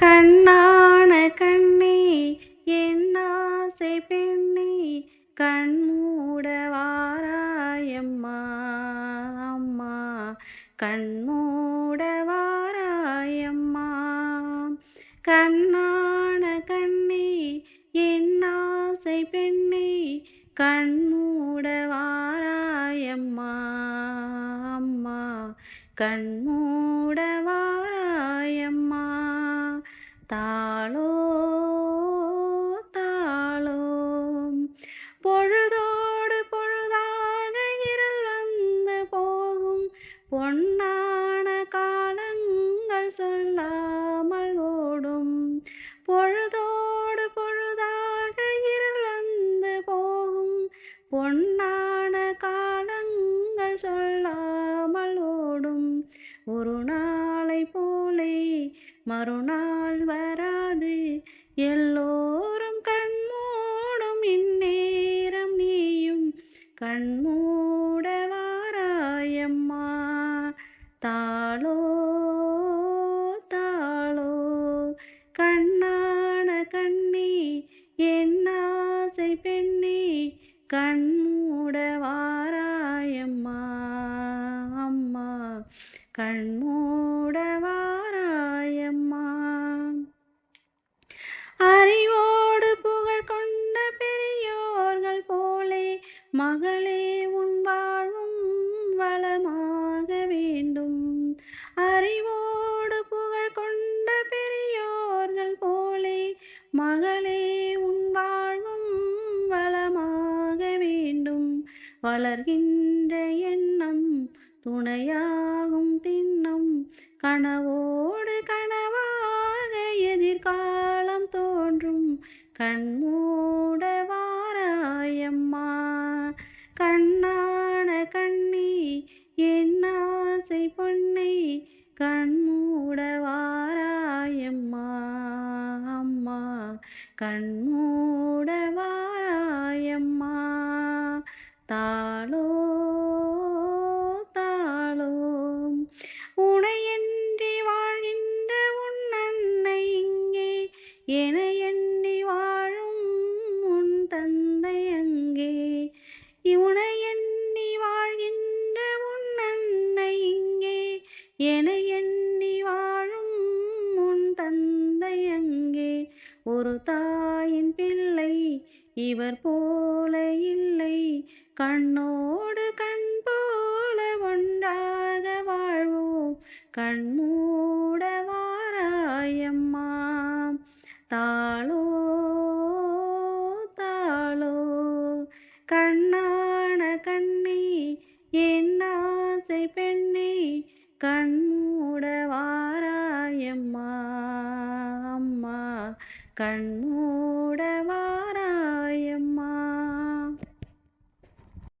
கண்ணான கண்ணே என் ஆசை பெண்ணே கண்மூட வாராயம்மா அம்மா. கண்மூட வாராயம்மா. கண்ணான கண்ணே என் ஆசை பெண்ணே கண்மூட வாராயம்மா அம்மா. கண்மூட வாராயம்மா தாளோ தாளோ. பொழுதோடு பொழுதாக இருள் வந்து போகும். பொன்னான காலங்கள் சொல்லாமல் ஓடும். பொழுதோடு பொழுதாக இருள் வந்து போகும். பொன்னான காலங்கள் சொல்லாமல் ஓடும். ஒரு நாளை போலே மறுநாள் கண்மூட வாராயம்மா அம்மா. கண்மூட வாராயம்மா. அறிவோடு புகழ் கொண்ட பெரியோர்கள் போலே மகளே உன் வாழும் வளமாக வேண்டும். அறிவோடு புகழ் கொண்ட பெரியோர்கள் போலே மகளே வளர்கின்ற எண்ணம் துணையாகும் திண்ணம். கனவோடு கனவாக எதிர்காலம் தோன்றும். கண்மூட வாராயம்மா கண்ணான கண்ணே என் ஆசை பொன்னை கண்மூட வாராயம்மா. அம்மா கண் என எண்ணி வாழும் உன் தந்தை அங்கே. ஒரு தாயின் பிள்ளை இவர் போல இல்லை. கண்ணோடு கண் போல ஒன்றாக வாழ்வோம். கண்மூ கண்மூட வாராயம்மா அம்மா. கண்மூட வாராயம்மா